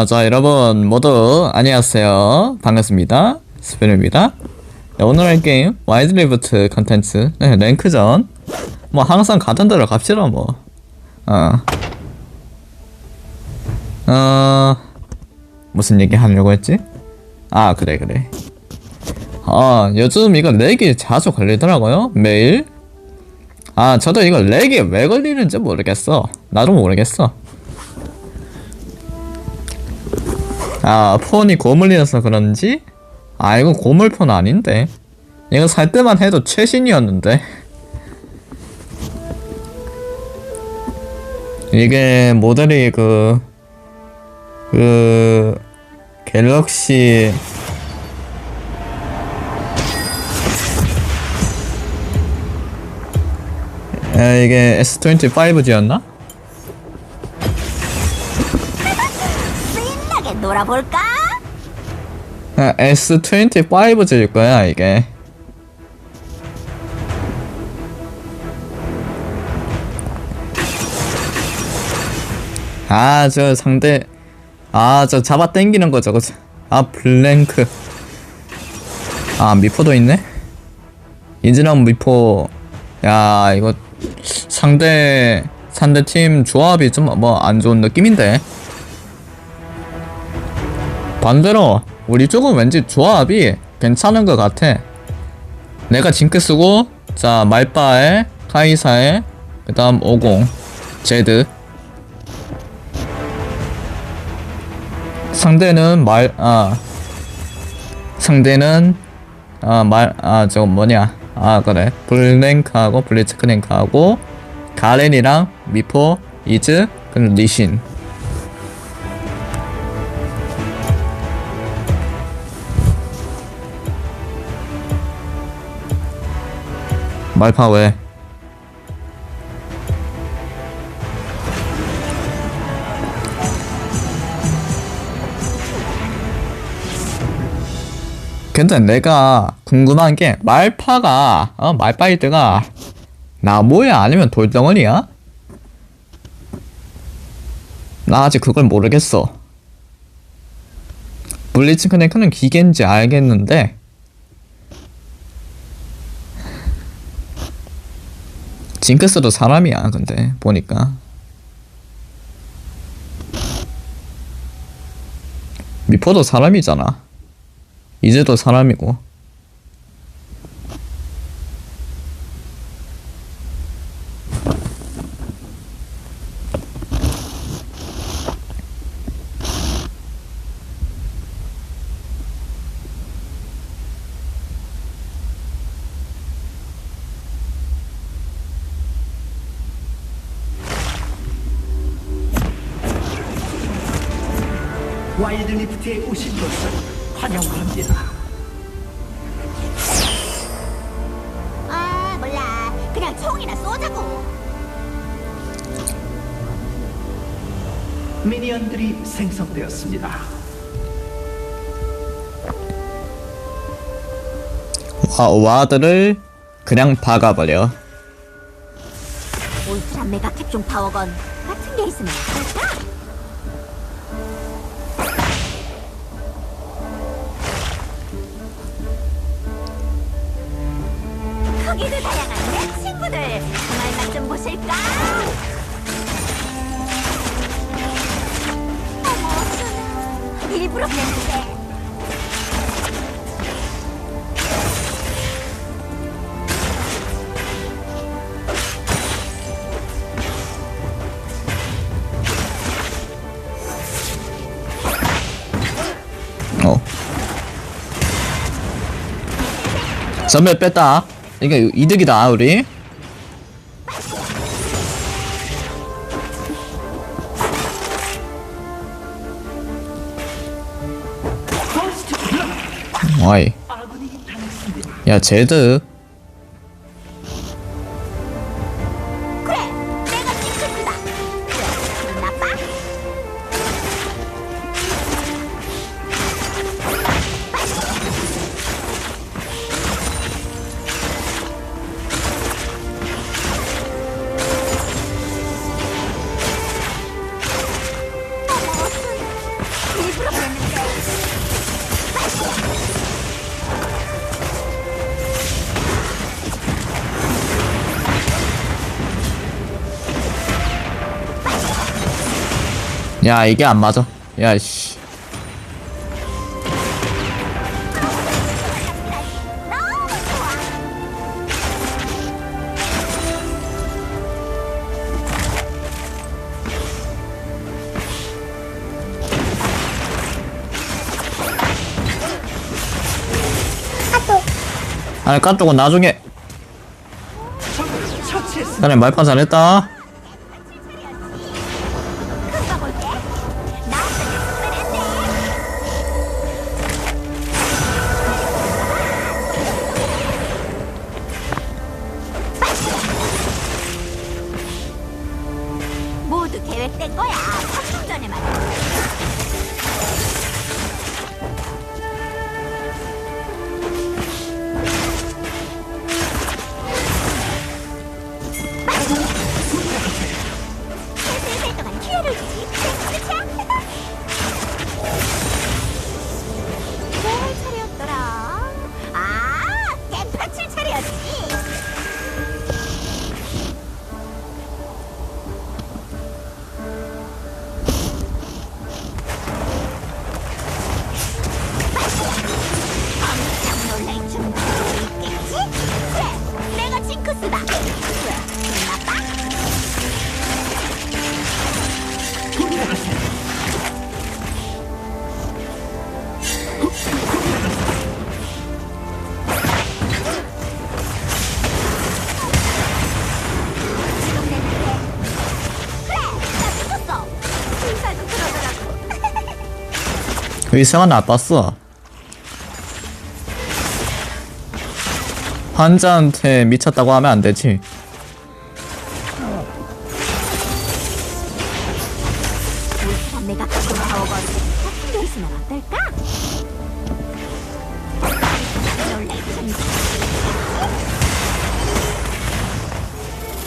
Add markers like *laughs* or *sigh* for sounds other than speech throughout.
아, 자, 여러분 모두 안녕하세요. 반갑습니다. 스페르입니다. 네, 오늘 할 게임 와이드 리부트 컨텐츠 네, 랭크전. 뭐 항상 가던 대로 갑시다 뭐. 어. 어. 무슨 얘기 하려고 했지? 아, 그래 그래. 아, 요즘 이거 렉이 자주 걸리더라고요. 매일. 아, 저도 이거 렉이 왜 걸리는지 모르겠어. 나도 모르겠어. 아 폰이 고물이라서 그런지? 아 이거 고물폰 아닌데 이거 살 때만 해도 최신이었는데 이게 모델이 그... 그... 갤럭시... 아, 이게 S25G였나? 놀아볼까? 아, S25G일 거야 이게. 아 저 상대 아 저 잡아 당기는 거 저거. 아 블랭크. 아 미포도 있네? 인진한 미포. 야 이거 상대 상대 팀 조합이 좀 뭐 안 좋은 느낌인데 반대로 우리 쪽은 왠지 조합이 괜찮은 것 같아. 내가 징크 쓰고 자 말바에 카이사에 그 다음 50 제드. 상대는 말 아 상대는 아 말 아 저거 뭐냐. 아 그래. 블랭크하고 블리츠크랭크하고 가렌이랑 미포 이즈 그리고 리신 말파 왜? 근데 내가 궁금한 게 말파가 어 말파이드가 나무야 아니면 돌덩어리야? 나 아직 그걸 모르겠어. 블리츠 크네크는 기계인지 알겠는데 징크스도 사람이야 근데 보니까. 미포도 사람이잖아. 이제도 사람이고 와, 와드를 그냥 박아버려 울트라 메가 캡종 파워건 같은 게 있으면 좋을까? 크기도 다양한 내 친구들 정말 맛좀 보실까? 어머 일부러 그랬는데 전멸 뺐다 이게 이득이다 우리! 와이. 야 제드 야 이게 안 맞아. 야씨. 아니 까쪽은 나중에. 그래 말판 잘했다. 위생은 나빴어. 환자한테 미쳤다고 하면 안 되지.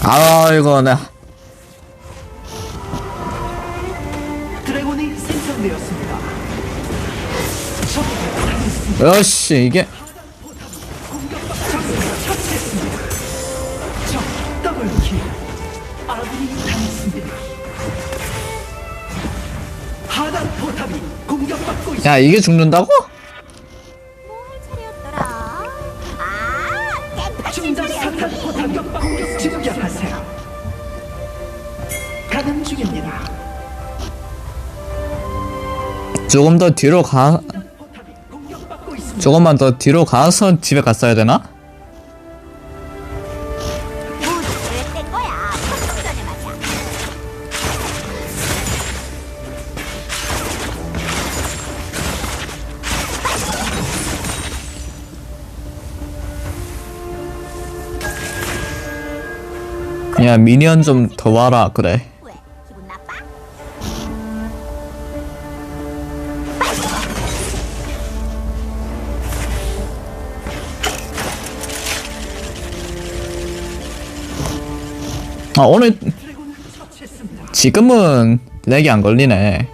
아 이거 내 어씨 이게 야 이게 죽는다고? 아, 조금 더 뒤로 가 조금만 더 뒤로 가서 집에 갔어야 되나? 야 미니언 좀 더 와라 그래 아, 오늘 지금은 렉이 안 걸리네.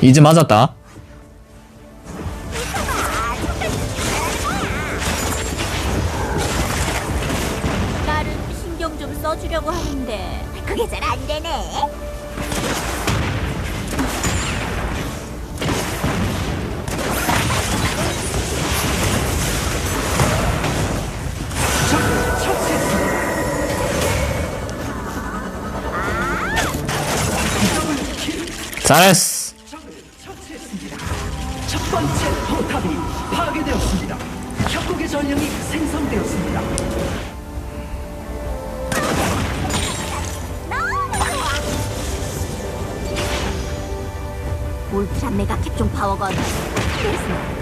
이제 맞았다. 울트라 메가 캡종 파워건. 그래서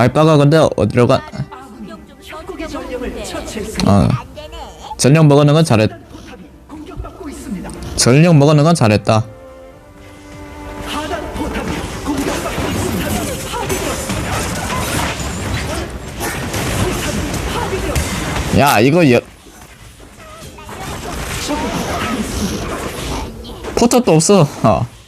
말빠가 근데 어디로 가? 아 전력 먹어는 건 잘했. 전령 먹는 건 잘했다. 야 이거 여... 포탑도 없어. 어.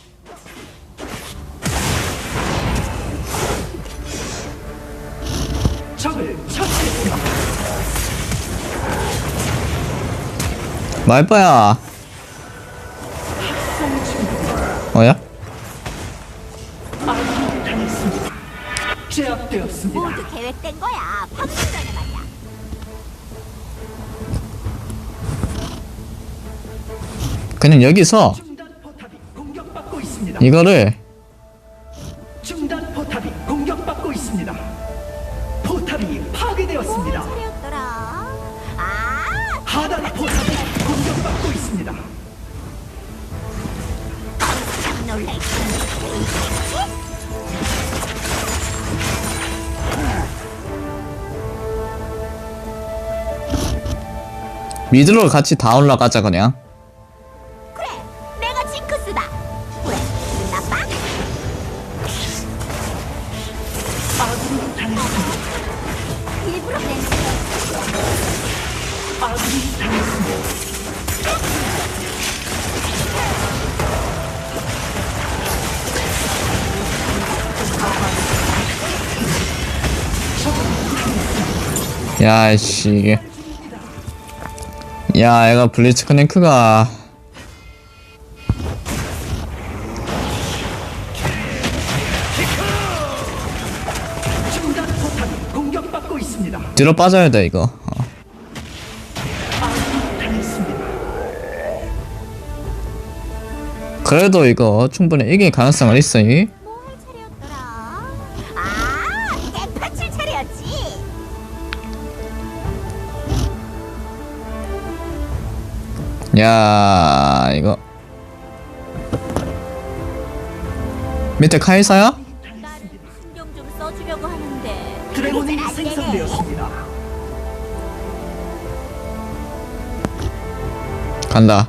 말빠야 어야? 모두 계획된 거야. 방금 말이야. 그냥 여기서. 이거를 미드로 같이 다 올라가자 그냥 그래, 내가 징크스다. 왜? 기분 나빠? 아군이 당했습니다. 일부러 낸 거야. 아군이 당했습니다. 야씨 이게 야 얘가 블리츠 있습니다. 뒤로 빠져야 돼 이거 어. 그래도 이거 충분히 이길 가능성은 있어 이. 야 이거 밑에 카이사야? 나는 신경 좀 써주려고 하는데. 드래곤이 그래선 안 되네. 생성되었습니다. 간다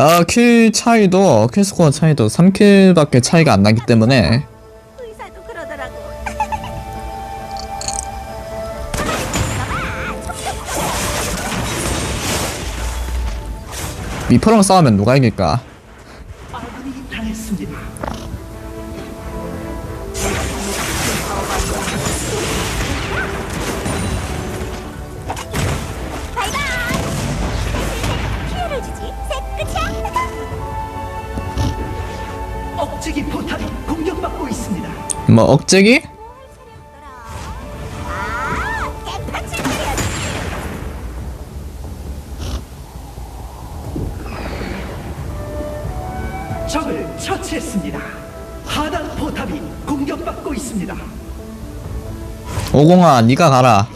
아 킬 차이도 킬 스코어 차이도 3킬밖에 차이가 안 나기 때문에 의사도 그러더라고. 미포랑 싸우면 누가 이길까 억제기 포탑이 공격받고 있습니다. 뭐 억제기? 적을 처치했습니다. 하단 포탑이 공격받고 있습니다. 오공아 니가 가라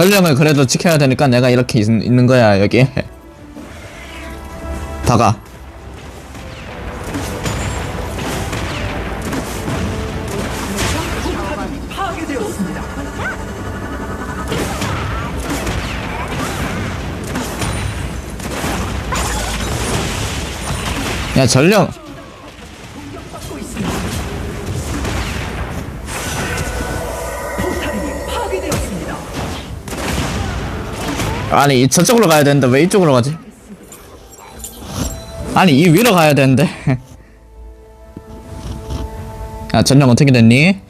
전령을 그래도 지켜야 되니까 내가 이렇게 있, 는 거야 여기. *laughs* 다가 야 전령 아니 이 저쪽으로 가야 되는데 왜 이쪽으로 가지? 아니 이 위로 가야 되는데 *laughs* 야 전령 어떻게 됐니?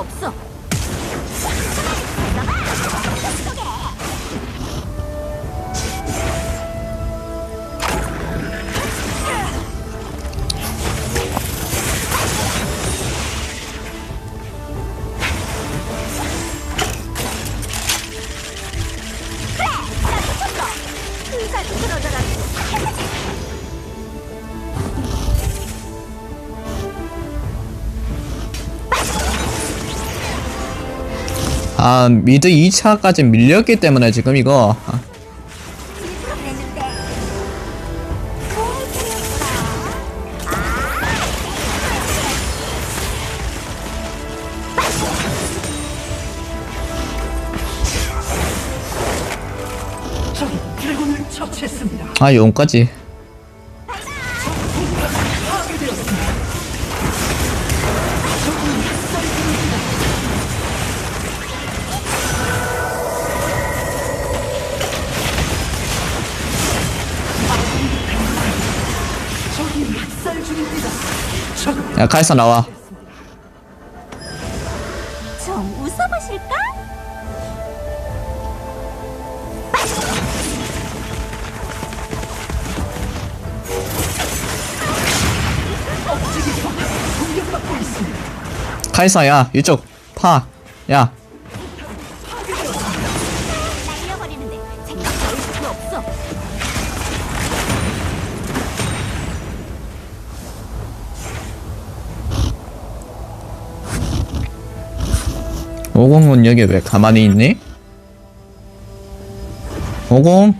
없어. 아 미드 2차까지 밀렸기 때문에 지금 이거. 아, 일부러 야 카이사 나와 좀 웃어보실까? 있습니다. 카이사 야 이쪽 파야 오공은 여기 왜 가만히 있니? 오공.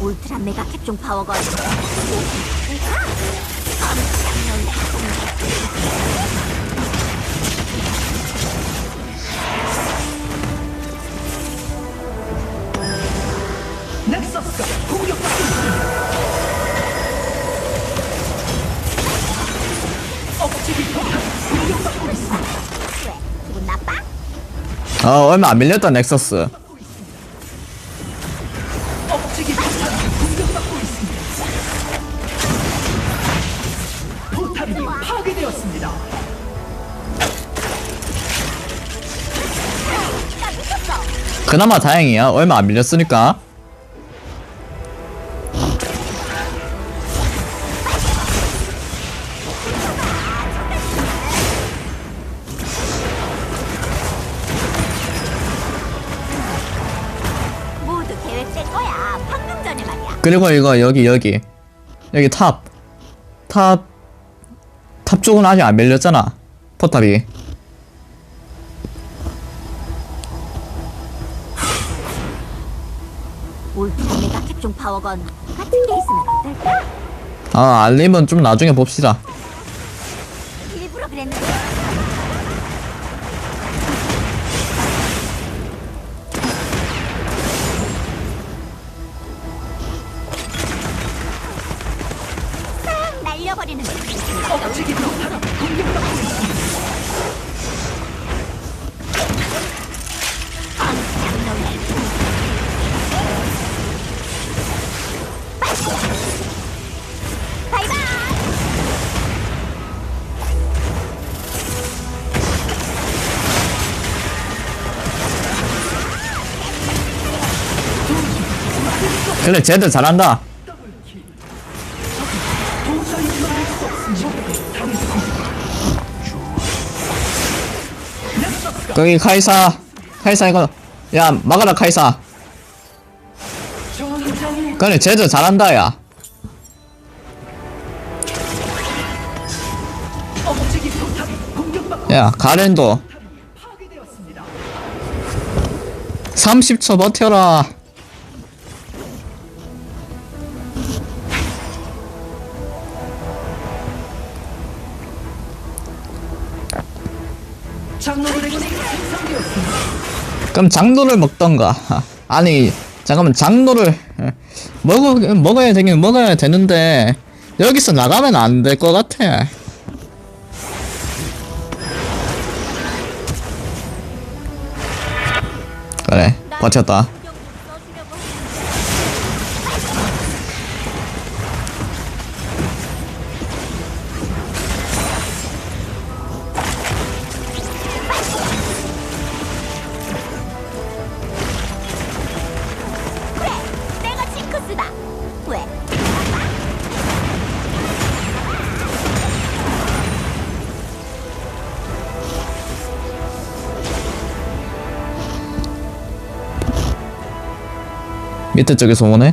울트라 메가 캡종 파워건. 넥서스가 공격받고 있습니다. 억지기 포탑이 공격받고 있습니다. 왜? 기분 나빠? 어 얼마 안 밀렸다 넥서스 그나마 다행이야. 얼마 안 밀렸으니까. 그리고 이거 여기 여기. 여기 탑. 탑, 탑 쪽은 아직 안 밀렸잖아. 포탑이 4억 원 같은 게 있으면 어떨까? 아 알림은 좀 나중에 봅시다 일부러 그랬는데 싹 날려버리는 거. 억지기도 하라. 그래 쟤들 잘한다. 거기 카이사 카이사 이거 야 막아라 카이사 그래 쟤들 잘한다 야 야 가렌도 파괴되었습니다. 30초 버텨라 그럼 장로를 먹던가. 아니 잠깐만 장로를 에, 먹어 먹어야 되긴 먹어야 되는데 여기서 나가면 안 될 것 같아. 그래 버텼다 밑에 쪽에서 오네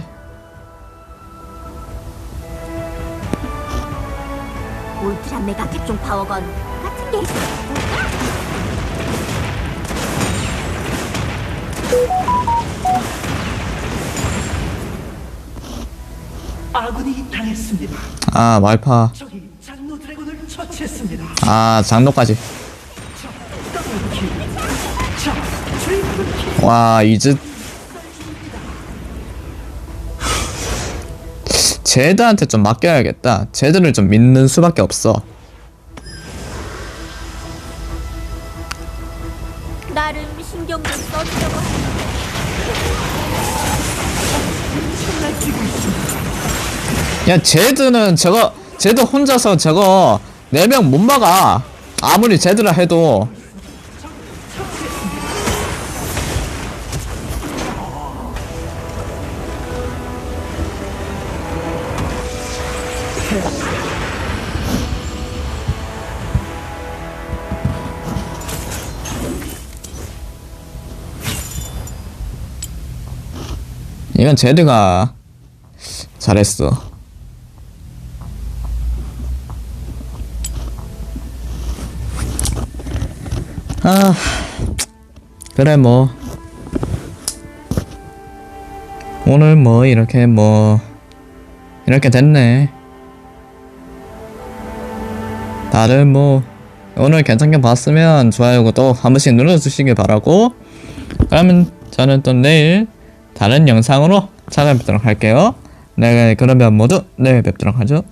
울트라 메가 캡종 파워건 같은 게 있을까? 아군이 당했습니다. 아 말파 적이 장로 드래곤을 처치했습니다. 아 장로까지 더블킬. 트리플 킬. 와 이즈 제드한테 좀 맡겨야겠다. 제드를 좀 믿는 수밖에 없어. 나름 신경 좀 써주려고 하는데. 야 제드는 저거 제드 혼자서 저거 4명 못 막아. 아무리 제드라 해도 이건 제드가 잘했어. 아 그래 뭐. 오늘 뭐 이렇게 뭐 이렇게 됐네. 다들 뭐 오늘 괜찮게 봤으면 좋아요 구독 한 번씩 눌러주시길 바라고. 그러면 저는 또 내일 다른 영상으로 찾아뵙도록 할게요. 네 그러면 모두 내일 뵙도록 하죠